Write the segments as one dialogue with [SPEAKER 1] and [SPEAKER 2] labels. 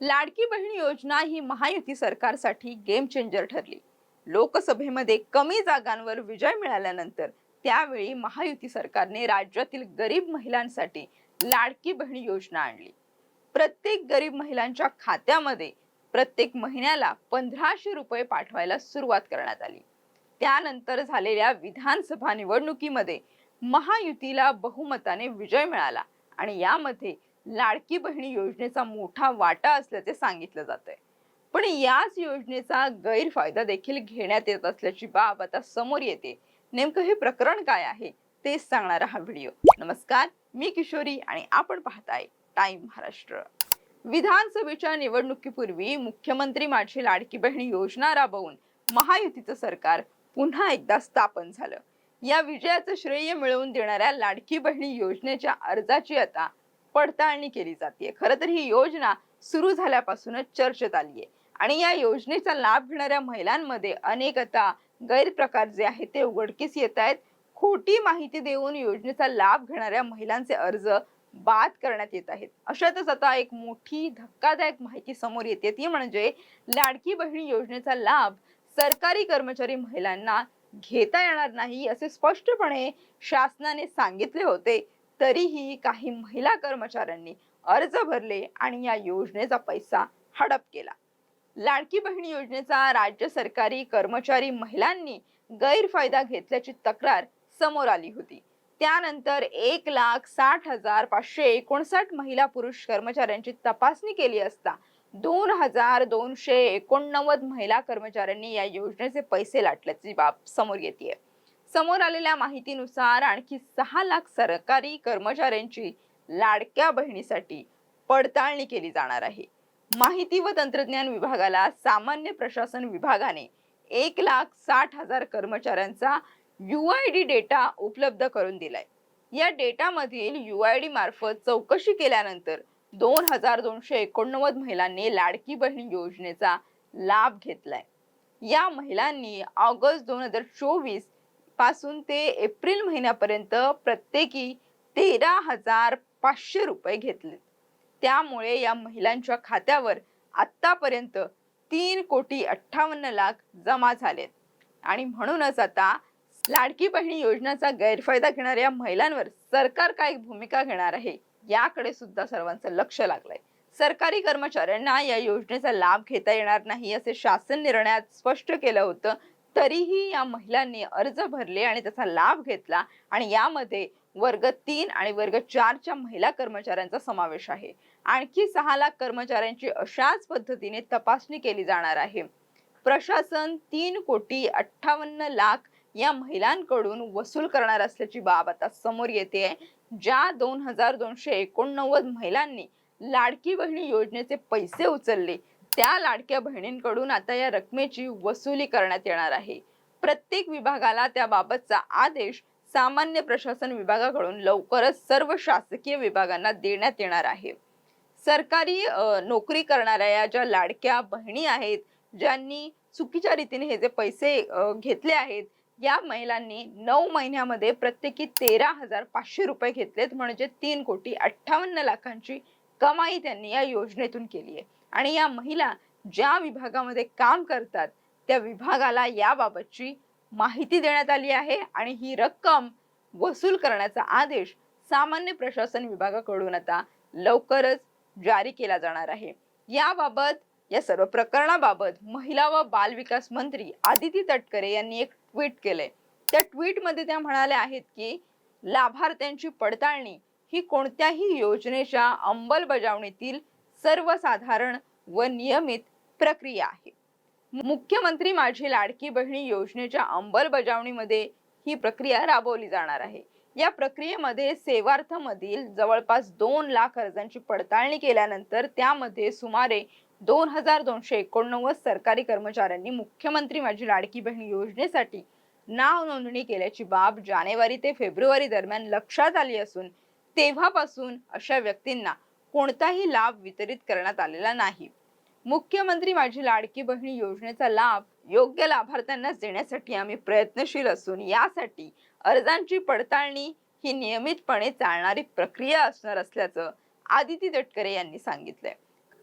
[SPEAKER 1] लाडकी बहीण योजना ही महायुती सरकारसाठी game changer ठरली. लोकसभेमध्ये कमी जागांवर विजय मिळाल्यानंतर त्यावेळी महायुती सरकारने राज्यातील गरीब महिलांसाठी लाडकी बहीण योजना आणली. प्रत्येक गरीब महिलांच्या खात्यामध्ये प्रत्येक महिन्याला पंधराशे रुपये पाठवायला सुरुवात करण्यात आली. त्यानंतर झालेल्या विधानसभा निवडणुकीमध्ये महायुतीला बहुमताने विजय मिळाला आणि यामध्ये लाडकी बहिणी योजनेचा मोठा वाटा असल्याचे सांगितलं जात आहे पण याच योजनेचा गैरफायदा देखील घेण्यात येत असल्याची बाब आता समोर येते. नेमकं हे प्रकरण काय आहे? तेच सांगणारा हा व्हिडिओ. नमस्कार मी किशोरी आणि आपण पाहताय टाइम महाराष्ट्र. विधानसभेच्या निवडणुकीपूर्वी मुख्यमंत्री माझी लाडकी बहीण योजना राबवून महायुतीचं सरकार पुन्हा एकदा स्थापन झालं. या विजयाचं श्रेय मिळवून देणाऱ्या लाडकी बहिणी योजनेच्या अर्जाची आता पडताळणी केली जाते खरं तर ही योजना सुरू झाल्यापासूनच चर्चेत आली आहे आणि या योजनेचा लाभ घेणाऱ्या महिलांमध्ये अनेक आता गैरप्रकार जे आहेत ते उघडकीस येत आहेत खोटी माहिती देऊन योजनेचा लाभ घेणाऱ्या महिलांचे अर्ज बाद करण्यात येत आहेत. अशातच आता एक मोठी धक्कादायक माहिती समोर येते. ती म्हणजे लाडकी बहिणी योजनेचा लाभ सरकारी कर्मचारी महिलांना घेता येणार नाही असे स्पष्टपणे शासनाने सांगितले होते. तरीही काही महिला कर्मचाऱ्यांनी अर्ज भरले आणि या योजनेचा पैसा हडप केला. लाडकी बहीण योजनेचा राज्य सरकारी कर्मचारी महिलांनी गैरफायदा घेतल्याची तक्रार समोर आली होती. त्यानंतर एक लाख साठ हजार पाचशे एकोणसाठ महिला पुरुष कर्मचाऱ्यांची तपासणी केली असता दोन हजार दोनशे एकोणनव्वद महिला कर्मचाऱ्यांनी या योजनेचे पैसे लाटल्याची बाब समोर येते समोर आलेल्या माहितीनुसार आणखी सहा लाख सरकारी कर्मचाऱ्यांची लाडक्या बहिणीसाठी पडताळणी केली जाणार आहे. माहिती व तंत्रज्ञान विभागाला सामान्य प्रशासन विभागाने एक लाख साठ हजार कर्मचाऱ्यांचा यू आय डी डेटा उपलब्ध करून दिलाय. या डेटामधील यू आय डी मार्फत चौकशी केल्यानंतर दोन हजार दोनशे एकोणनव्वद महिलांनी लाडकी बहीण योजनेचा लाभ घेतलाय. या महिलांनी ऑगस्ट दोन हजार चोवीस पासून ते एप्रिल महिन्यापर्यंत प्रत्येकी तेरा हजार पाचशे रुपये घेतले. त्यामुळे या महिलांच्या खात्यावर आतापर्यंत तीन कोटी अठ्ठावन्न लाख जमा झालेत आणि म्हणूनच आता लाडकी बहिणी योजनेचा गैरफायदा घेणाऱ्या महिलांवर सरकार काय भूमिका घेणार आहे याकडे सुद्धा सर्वांचं लक्ष लागलंय. सरकारी कर्मचाऱ्यांना या योजनेचा लाभ घेता येणार नाही असे शासन निर्णयात स्पष्ट केलं होतं. तरीही या महिलांनी अर्ज भरले आणि त्याचा लाभ घेतला आणि यामध्ये वर्ग तीन आणि वर्ग चारच्या महिला कर्मचाऱ्यांचा समावेश आहे. आणखी सहा लाख कर्मचाऱ्यांची अशाच पद्धतीने तपासणी केली जाणार आहे. प्रशासन तीन कोटी अठ्ठावन्न लाख या महिलांकडून वसूल करणार असल्याची बाब आता समोर येते. ज्या दोन हजार दोनशे एकोणनव्वद महिलांनी लाडकी बहिणी योजनेचे पैसे उचलले त्या लाडक्या बहिणींकडून आता या रकमेची वसुली करण्यात येणार आहे. प्रत्येक विभागाला त्याबाबतचा आदेश सामान्य प्रशासन विभागाकडून लवकरच सर्व शासकीय विभागांना देण्यात येणार आहे. सरकारी नोकरी करणाऱ्या या ज्या लाडक्या बहिणी आहेत ज्यांनी चुकीच्या रीतीने हे जे पैसे घेतले आहेत या महिलांनी नऊ महिन्यामध्ये प्रत्येकी तेरा हजार पाचशे रुपये घेतलेत म्हणजे तीन कोटी अठ्ठावन्न लाखांची कमाई त्यांनी या योजनेतून केली आहे. आणि या महिला ज्या विभागामध्ये काम करतात त्या विभागाला याबाबतची माहिती देण्यात आली आहे आणि ही रक्कम वसूल करण्याचा आदेश सामान्य प्रशासन विभागाकडून आता लवकरच जारी केला जाणार आहे. याबाबत या सर्व प्रकरणाबाबत महिला व बाल विकास मंत्री आदिती तटकरे यांनी एक ट्विट केलंय. त्या ट्विटमध्ये त्या म्हणाल्या आहेत की लाभार्थ्यांची पडताळणी ही कोणत्याही योजनेच्या अंमलबजावणीतील सर्वसाधारण व नियमित प्रक्रिया आहे. मुख्यमंत्री माझी लाडकी बहिणी योजनेच्या अंमलबजावणीमध्ये ही प्रक्रिया राबवली जाणार आहे. या प्रक्रियेमध्ये सेवार्थमधील जवळपास दोन लाख अर्जांची पडताळणी केल्यानंतर त्यामध्ये सुमारे दोन हजार दोनशे एकोणनव्वद सरकारी कर्मचाऱ्यांनी मुख्यमंत्री माझी लाडकी बहीण योजनेसाठी नाव नोंदणी केल्याची बाब जानेवारी ते फेब्रुवारी दरम्यान लक्षात आली असून तेव्हापासून अशा व्यक्तींना कोणताही लाभ वितरित करण्यात आलेला नाही. मुख्यमंत्री माझी लाडकी बहिणी योजनेचा लाभ योग्य लाभार्थ्यांना देण्यासाठी आम्ही प्रयत्नशील असून यासाठी अर्जांची पडताळणी ही नियमितपणे चालणारी प्रक्रिया असणार असल्याचं आदिती तटकरे यांनी सांगितलंय.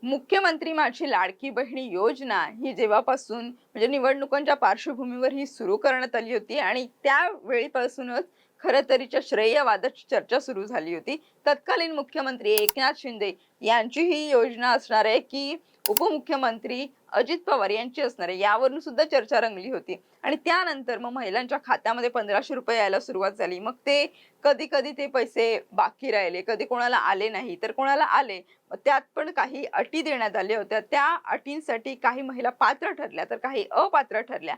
[SPEAKER 1] मुख्यमंत्री माझी लाडकी बहिणी योजना ही जेव्हापासून म्हणजे निवडणुकांच्या पार्श्वभूमीवर ही सुरू करण्यात आली होती आणि त्यावेळीपासूनच खरंतरीच्या श्रेयवादाची चर्चा सुरू झाली होती. तत्कालीन मुख्यमंत्री एकनाथ शिंदे यांची ही योजना असणार आहे की उपमुख्यमंत्री अजित पवार यांची असणार आहे यावरून सुद्धा चर्चा रंगली होती. आणि त्यानंतर मग महिलांच्या खात्यामध्ये पंधराशे रुपये यायला सुरुवात झाली. मग ते कधी कधी ते पैसे बाकी राहिले कधी कोणाला आले नाही. तर कोणाला आले त्यात पण काही अटी देण्यात आल्या होत्या. त्या अटींसाठी काही महिला पात्र ठरल्या तर काही अपात्र ठरल्या.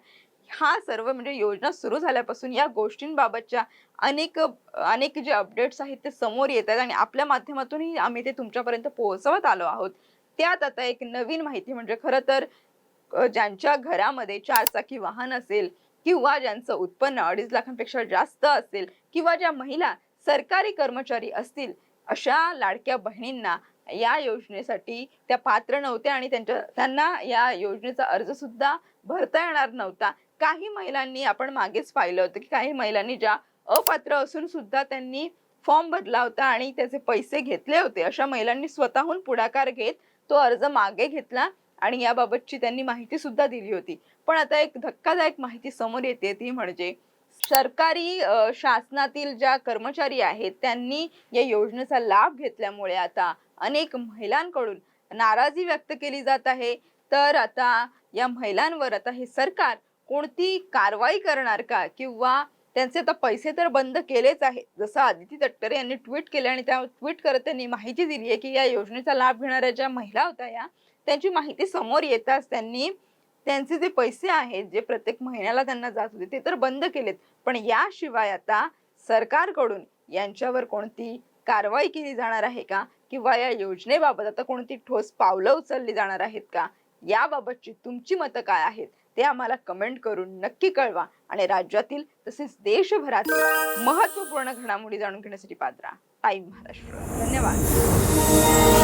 [SPEAKER 1] हा सर्व म्हणजे योजना सुरू झाल्यापासून या गोष्टींबाबतच्या अनेक अनेक जे अपडेट्स आहेत ते समोर येत आहेत आणि आपल्या माध्यमातूनही आम्ही ते तुमच्यापर्यंत पोहोचवत आलो आहोत. त्यात आता एक नवीन माहिती म्हणजे खरं तर ज्यांच्या घरामध्ये चार चाकी वाहन असेल किंवा ज्यांचं उत्पन्न अडीच लाखांपेक्षा जास्त असेल किंवा ज्या महिला सरकारी कर्मचारी असतील अशा लाडक्या बहिणींना या योजनेसाठी त्या पात्र नव्हत्या आणि त्यांच्या त्यांना या योजनेचा अर्ज सुद्धा भरता येणार नव्हता. काही महिलांनी आपण मागेच पाहिलं होतं की काही महिलांनी ज्या अपात्र असून सुद्धा त्यांनी फॉर्म भरला होता आणि त्याचे पैसे घेतले होते अशा महिलांनी स्वतःहून पुढाकार घेत तो अर्ज मागे घेतला आणि याबाबतची त्यांनी माहिती सुद्धा दिली होती. पण आता एक धक्कादायक माहिती समोर येते ती म्हणजे सरकारी शासनातील ज्या कर्मचारी आहेत त्यांनी या योजनेचा लाभ घेतल्यामुळे आता अनेक महिलांकडून नाराजी व्यक्त केली जात आहे. तर आता या महिलांवर आता हे सरकार कोणती कारवाई करणार का? किंवा त्यांचे आता पैसे तर बंद केलेच आहेत. जसं आदिती तटकरे यांनी ट्विट केले आणि त्या ट्विट करत त्यांनी माहिती दिली आहे की या योजनेचा लाभ घेणाऱ्या ज्या महिला होत्या या त्यांची माहिती समोर येताच त्यांनी त्यांचे जे पैसे आहेत जे प्रत्येक महिन्याला त्यांना जात होते ते तर बंद केलेत. पण याशिवाय आता सरकारकडून यांच्यावर कोणती कारवाई केली जाणार आहे का? किंवा या योजनेबाबत आता कोणती ठोस पावलं उचलली जाणार आहेत का? याबाबतची तुमची मतं काय आहेत? ते आम्हाला कमेंट करून नक्की कळवा. आणि राज्यातील तसेच देशभरातील महत्त्वपूर्ण घडामोडी जाणून घेण्यासाठी पात्रा. टाईम महाराष्ट्र. धन्यवाद.